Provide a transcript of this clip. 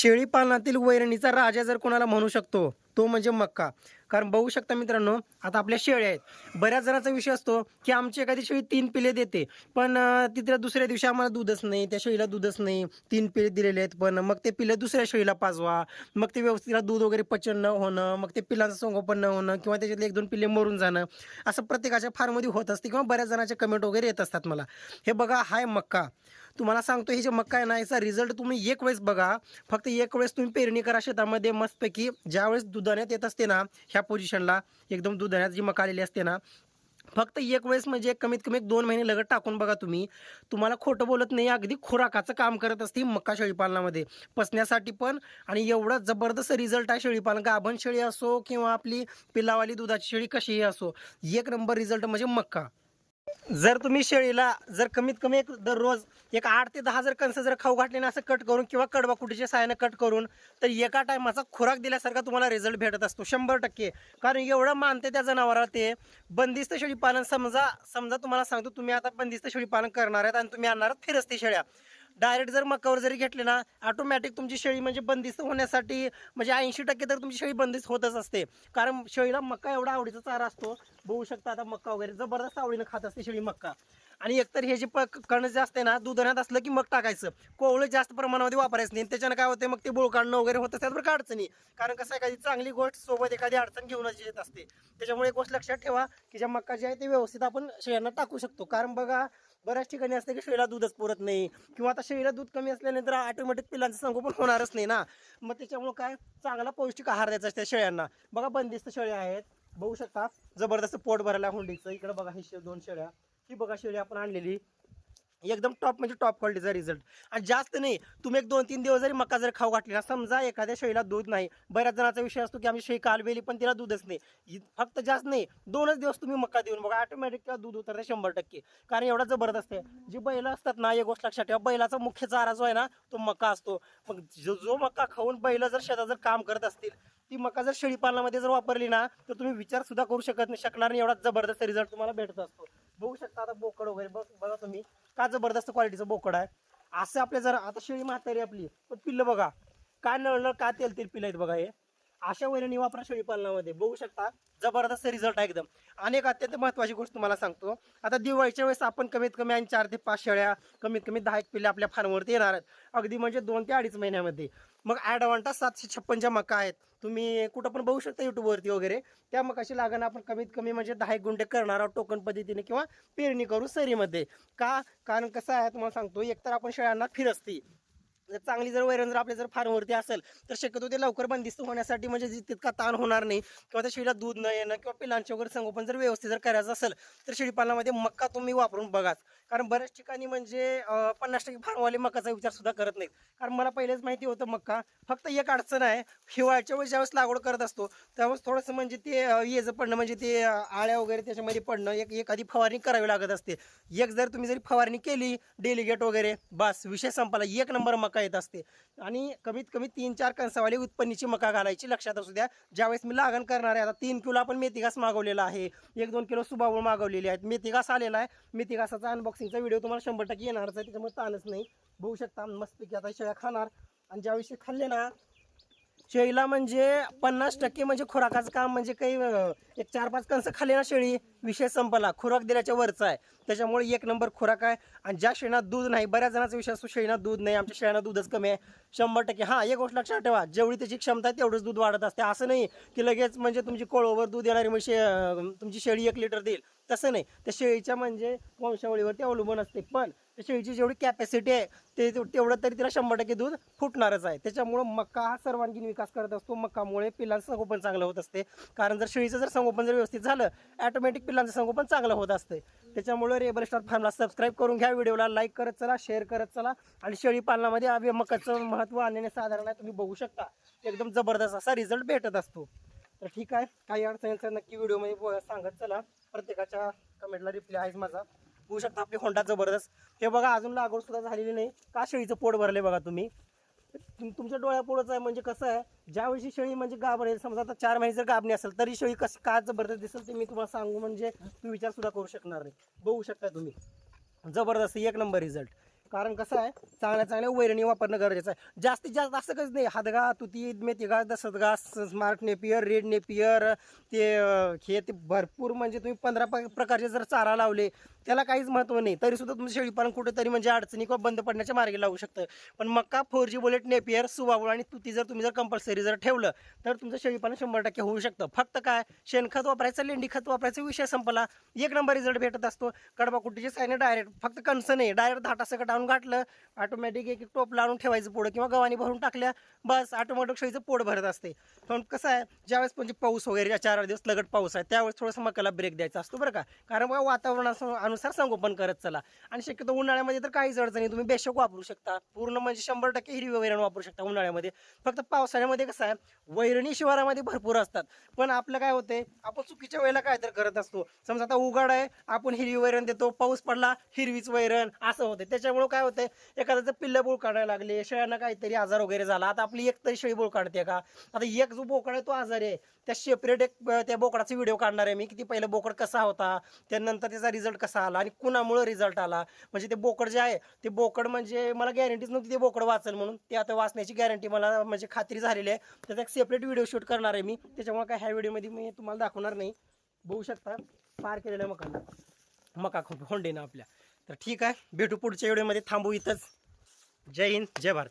शेळी पालनातील वैरणीचा राजा जर कोणाला म्हणू शकतो तो म्हणजे मक्का. कारण बघू शकता मित्रांनो आता आपल्या शेळ्या आहेत. बऱ्याच जणांचा विषय असतो की आमची एखादी शेळी तीन पिले देते. पण तिथे तिथल्या दुसऱ्या दिवशी आम्हाला दूधच नाही त्या शेळीला दूधच नाही. तीन पिले दिलेले आहेत. पण मग ते पिलं दुसऱ्या शेळीला पाजवा. मग ते व्यवस्थित दूध वगैरे पचन न होणं मग ते पिलांचं संगोपन न होणं किंवा त्याच्यातले एक दोन पिल्ले मरून जाणं असं प्रत्येकाच्या फार्ममध्ये होत असते किंवा बऱ्याच जणांचे कमेंट वगैरे येत असतात मला. हे बघा हाय मक्का. तुम्हाला सांगतो हे जे मक्का आहे ना याचा रिझल्ट तुम्ही एक वेळेस बघा. फक्त एक वेळेस तुम्ही पेरणी करा शेतामध्ये मस्तपैकी. ज्यावेळेस दुधाण्यात येत असते ना ह्या पोझिशनला एकदम दुधाण्यात जी मका आलेली असते ना फक्त एक वेळेस म्हणजे कमीत कमी एक दोन महिने लगत टाकून बघा तुम्ही. तुम्हाला खोटं बोलत नाही अगदी खुराकाचं काम करत असते मका मक्का शेळीपालनामध्ये. पसण्यासाठी पण आणि एवढा जबरदस्त रिझल्ट आहे शेळीपालन. गाभण शेळी असो किंवा आपली पिलावाली दुधाची शेळी कशीही असो एक नंबर रिझल्ट म्हणजे मक्का जर तुम्ही शेळीला जर कमीत कमी एक दररोज एक आठ ते दहा जर कणसं जर खाऊ घातले ना असं कट करून किंवा कडवा कुटीच्या साहाय्याने कट करून तर एका टायमाचा खुराक दिल्यासारखा तुम्हाला रिझल्ट भेटत असतो शंभर टक्के. कारण एवढं मानते त्या जनावराला ते. बंदिस्त शेळी पालन समजा समजा तुम्हाला सांगतो तुम्ही आता बंदिस्त शेळी पालन करणार आहेत आणि तुम्ही आणणार आहात फिरस्ती शेळ्या. डायरेक्ट जर मकावर जरी घेतले ना ऑटोमॅटिक तुमची शेळी म्हणजे बंदिस्त होण्यासाठी म्हणजे ऐंशी टक्के तर तुमची शेळी बंदिस्त होतच असते. कारण शेळीला मक्का एवढा आवडीचा चारा असतो. बघू शकता आता मक्का वगैरे जबरदस्त आवडीनं खात असते शेळी मक्का आणि एकतर हे जे प कणं जे असते ना दुधण्यात असलं की मग टाकायचं. कोवळं जास्त प्रमाणामध्ये वापरायचं नाही. त्याच्यानं काय होते मग ते बोळ काढणं वगैरे होतं त्याचबरोबर का अडचणी कारण कसं एखादी चांगली गोष्ट सोबत एखादी अडचण घेऊनच येत असते. त्याच्यामुळे एक गोष्ट लक्षात ठेवा की ज्या मक्का जे आहे ते व्यवस्थित आपण शेळ्यांना टाकू शकतो. कारण बघा बऱ्याच ठिकाणी असते की शेळीला दूधच पुरत नाही. किंवा आता शेळीला दूध कमी असल्यानंतर ऑटोमॅटिक पिलांचं संगोपन होणारच नाही ना. मग त्याच्यामुळे काय चांगला पौष्टिक आहार द्यायचा असते शेळ्यांना. बघा बंदिस्त शेळ्या आहेत. बघू शकता जबरदस्त पोट भरायला हुंडीचं. इकडे बघा ही दोन शेळ्या. ही बघा शेळी आपण आणलेली. एकदम टॉप म्हणजे टॉप क्वालिटीचा रिझल्ट आणि जास्त नाही तुम्ही एक दोन तीन दिवस जरी मका जर खाऊ घातली ना समजा एखाद्या शेळीला दूध नाही बऱ्याच जणांचा विषय असतो की आम्ही शेळी कालवेली पण तिला दूधच नाही. फक्त जास्त नाही दोनच दिवस तुम्ही मका देऊन बघा ऑटोमॅटिक त्याला दूध उतरते शंभर टक्के. कारण एवढा जबरदस्त आहे. जी बैल असतात ना एक गोष्ट लक्षात ठेवा बैलाचा मुख्य चारा जो आहे ना तो मका असतो. मग जो जो मका खाऊन बैल जर शेतात जर काम करत असतील ती मका जर शेळीपालनामध्ये जर वापरली ना तर तुम्ही विचार सुद्धा करू शकत नाही शकणार नाही एवढा जबरदस्त रिझल्ट तुम्हाला भेटत असतो. बघू शकता आता बोकड वगैरे बघ बघा तुम्ही. का जबरदस्त क्वालिटीचं बोकड आहे? असं आपल्या जर आता शेळी म्हातारी आपली. पण पिल्लं बघा. काय नळलं का तेल तेल पिलं आहेत बघा हे. अशा वैरणी वापरा शेळी पालनामध्ये. बघू शकता जबरदस्त रिझल्ट आहे एकदम. आणि एक अत्यंत महत्त्वाची गोष्ट तुम्हाला सांगतो. आता दिवाळीच्या वेळेस आपण कमीत कमी आणि चार ते पाच शेळ्या कमीत कमी दहा एक पिल्ले आपल्या फार्मवरती येणार आहेत. अगदी म्हणजे दोन ते अडीच महिन्यामध्ये. मग ॲडवांटा सातशे छप्पनच्या मका आहेत तुम्ही कुठं पण बघू शकता युट्यूबवरती वगैरे त्या मकाशी लागण आपण कमीत कमी म्हणजे दहा एक गुंठे करणार आहोत टोकन पद्धतीने किंवा पेरणी करू सरीमध्ये. का? कारण कसं आहे तुम्हाला सांगतो एकतर आपण शेळ्यांना फिरस्ती. जर चांगली जर वैरण जर आपल्या जर फार्मवरती असेल तर शक्यतो ते लवकर बंदिस्त होण्यासाठी म्हणजे तितका ताण होणार नाही. किंवा त्या शेळीला दूध न येणं किंवा पिलांचे वगैरे संगोपन जर व्यवस्थित जर करायचं असेल तर शेळीपालनामध्ये मक्का तुम्ही वापरून बघाच. कारण बऱ्याच ठिकाणी म्हणजे पन्नास टक्के फार्मवाले मकाचा विचार सुद्धा करत नाहीत. कारण मला पहिलेच माहिती होतं मक्का. फक्त एक अडचण आहे हिवाळ्याच्या वेळेस ज्यावेळेस लागवड करत असतो त्यावेळेस थोडंसं म्हणजे ते येजं पडणं म्हणजे ते आळ्या वगैरे त्याच्यामध्ये पडणं एक एखादी फवारणी करावी लागत असते. एक जर तुम्ही जरी फवारणी केली डेलिगेट वगैरे बस विषय संपला एक नंबर मका येत असते. आणि कमीत कमी तीन चार कणसावाली उत्पन्नीची मका घालायची लक्षात असू द्या. ज्यावेळेस मी लागण करणार आहे आता तीन किलो आपण मेथी घास मागवलेला आहे. एक दोन किलो सुबावळ मागवलेली आहेत. मेथी घास आलेला आहे. मेथी घासाचा अनबॉक्सिंगचा व्हिडिओ तुम्हाला शंभर टक्के येणारच आहे. त्याच्यामुळे ताणच नाही. बघू शकता मस्तपैकी आता शेळ्या खाणार. आणि ज्याविषयी खाल्ले ना शेळीला म्हणजे पन्नास टक्के म्हणजे खुराकाचं काम म्हणजे काही अं, एक चार पाच कणसं खाली ना शेळी. विषय संपला. खुराक दिल्याच्या वरचा आहे. त्याच्यामुळे एक नंबर खुराक आहे. आणि ज्या शेळीना दूध नाही बऱ्याच जणांचा विषय असतो शेळीना दूध नाही. आमच्या शेळ्यांना दूधच कमी आहे. शंभर टक्के. हां एक गोष्ट लक्षात ठेवा. जेवढी त्याची क्षमता आहे तेवढंच दूध वाढत असते. असं नाही की लगेच म्हणजे तुमची कोळोवर दूध येणारी म्हणजे तुमची शेळी एक लिटर देईल. तसं नाही. त्या शेळीच्या म्हणजे वंशावळीवरती अवलंबून असते. पण त्या शेळीची जेवढी कॅपॅसिटी आहे ते तेवढं तरी तिला शंभर टक्के दूध फुटणारच आहे. त्याच्यामुळं मक्का हा सर्वांगीण विकास करत असतो. मक्कामुळे पिल्लांचं संगोपन चांगलं होत असते. कारण जर शेळीचं जर संगोपन जर व्यवस्थित झालं ॲटोमॅटिक पिल्लांचं संगोपन चांगलं होत असते. त्याच्यामुळे रेबल स्टार फार्मला सबस्क्राईब करून घ्या व्हिडिओला लाईक करत चला शेअर करत चला आणि शेळी पालनामध्ये अवय मकाचं महत्त्व आणण्याने साधारण आहे तुम्ही बघू शकता. एकदम जबरदस्त असा रिझल्ट भेटत असतो. तर ठीक आहे काही अडचणींचा नक्की व्हिडिओमध्ये सांगत चला. प्रत्येकाच्या कमेंटला रिप्लाय आहेच माझा. बघू शकता आपली होंडा जबरदस्त. हे बघा अजून लागवड सुद्धा झालेली नाही. का शेळीचं पोट भरले बघा तुम्ही? तुम- तुमच्या डोळ्यापुढंच आहे म्हणजे कसं आहे ज्यावेळी शेळी म्हणजे गाभरेल समजा आता चार महिने जर गाभणी असेल तरी शेळी कसं का जबरदस्त दिसेल ते मी तुम्हाला सांगू म्हणजे तुम्ही विचार सुद्धा करू शकणार नाही. बघू शकता तुम्ही. जबरदस्त एक नंबर रिझल्ट कारण कसं आहे चांगल्या चांगल्या वैरणी वापरणं गरजेचं आहे. जास्तीत जास्त असं कसं नाही हादगा तुती मेथी घास दसत घास स्मार्ट नेपियर रेड नेपियर ते हे ते भरपूर म्हणजे तुम्ही पंधरा प- प्रकारचे जर चारा लावले त्याला काहीच महत्त्व नाही. तरीसुद्धा तुमचं शेळीपालन कुठेतरी म्हणजे अडचणी किंवा बंद पडण्याच्या मार्गे लागू शकतं. पण मक्का फोर जी बुलेट नेपियर सुवावळ आणि तुती जर तुम्ही जर कंपल्सरी जर ठेवलं तर तुमचं शेळीपालन शंभर टक्के होऊ शकतं. फक्त काय शेणखत वापरायचं लेंडी खत वापरायचा विषय संपला. एक नंबर रिझल्ट भेटत असतो. कडबा कुटीचे साईने डायरेक्ट फक्त कन्सर्न नाही डायरेक्ट धाटा सकट घातलं ऑटोमॅटिक एक एक टोप लावून ठेवायचं पुढं किंवा गव्हाणी भरून टाकल्या बस ऑटोमॅटिक शेळीचं पोट भरत असते. पण कसं आहे ज्यावेळेस म्हणजे पाऊस वगैरे चार आठ दिवस लगट पाऊस आहे त्यावेळेस थोडंसं मकाला ब्रेक द्यायचा असतो बरं का. कारण बघा वातावरणानुसार संगोपन करत चला. आणि शक्यतो उन्हाळ्यामध्ये तर काहीच अडचणी तुम्ही बेशक वापरू शकता. पूर्ण म्हणजे शंभर टक्के हिरवी वैरण वापरू शकता उन्हाळ्यामध्ये. फक्त पावसाळ्यामध्ये कसं आहे वैरणी शिवारामध्ये भरपूर असतात. पण आपलं काय होते आपण चुकीच्या वेळेला काय तर करत असतो. समजा आता उघाड आहे आपण हिरवी वैरण देतो पाऊस पडला हिरवीच वैरण असं होतं. त्याच्यामुळं काय होतंय? एखाद्याचं पिल्लं बोळ काढायला लागले शेळ्यांना काहीतरी आजार वगैरे झाला. आता आपली एक तरी शेळी बोळ काढते का? आता एक जो बोकड आहे तो आजारी आहे. त्या सेपरेट एक त्या बोकडाचा व्हिडिओ काढणार आहे मी की ती पहिलं बोकड कसा होता त्यानंतर त्याचा रिझल्ट कसा आला आणि कुणामुळे रिझल्ट आला? म्हणजे ते बोकड जे आहे ते बोकड म्हणजे मला गॅरंटीच नव्हती ते बोकड वाचेल म्हणून. ते आता वाचण्याची गॅरंटी मला म्हणजे खात्री झालेली आहे. त्याचा एक सेपरेट व्हिडिओ शूट करणार आहे मी. त्याच्यामुळे काय ह्या व्हिडिओमध्ये मी तुम्हाला दाखवणार नाही. बघू शकता. पार केलेलं आहे मकांना मका खूप होंडेनं आपल्या. तर ठीक आहे. भेटू पुढच्या व्हिडिओमध्ये थांबू इथंच. जय हिंद जय भारत.